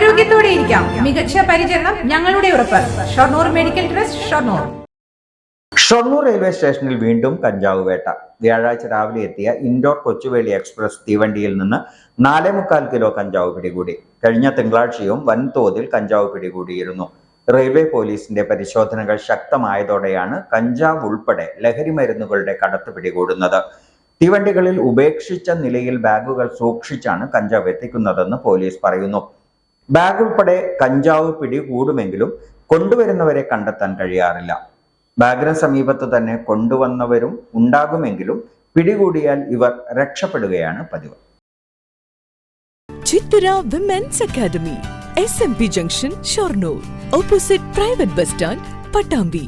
ആരോഗ്യത്തോടെ ഇരിക്കാം. മികച്ച പരിചരണം ഞങ്ങളുടെ ഉറപ്പ്. Shoranur medical trust Shoranur. Shoranur railway സ്റ്റേഷനിൽ വീണ്ടും കഞ്ചാവ് വേട്ട. വ്യാഴാഴ്ച രാവിലെ എത്തിയ ഇൻഡോർ കൊച്ചുവേളി എക്സ്പ്രസ് തീവണ്ടിയിൽ നിന്ന് നാലേ മുക്കാൽ കിലോ കഞ്ചാവ് പിടികൂടി. കഴിഞ്ഞ തിങ്കളാഴ്ചയും വൻതോതിൽ കഞ്ചാവ് പിടികൂടിയിരുന്നു. റെയിൽവേ പോലീസിന്റെ പരിശോധനകൾ ശക്തമായതോടെയാണ് കഞ്ചാവ് ഉൾപ്പെടെ ലഹരി മരുന്നുകളുടെ കടത്ത് പിടികൂടുന്നത്. തീവണ്ടികളിൽ ഉപേക്ഷിച്ച നിലയിൽ ബാഗുകൾ സൂക്ഷിച്ചാണ് കഞ്ചാവ് എത്തിക്കുന്നതെന്ന് പോലീസ് പറയുന്നു. ബാഗ് ഉൾപ്പെടെ കഞ്ചാവ് പിടികൂടുമെങ്കിലും കൊണ്ടുവരുന്നവരെ കണ്ടെത്താൻ കഴിയാറില്ല. ബാഗിന് സമീപത്ത് തന്നെ കൊണ്ടുവന്നവരും ഉണ്ടാകുമെങ്കിലും പിടികൂടിയാൽ ഇവർ രക്ഷപ്പെടുകയാണ് പതിവ്. Chithura women's academy S M P junction Shoranur opposite private bus stand Pattambi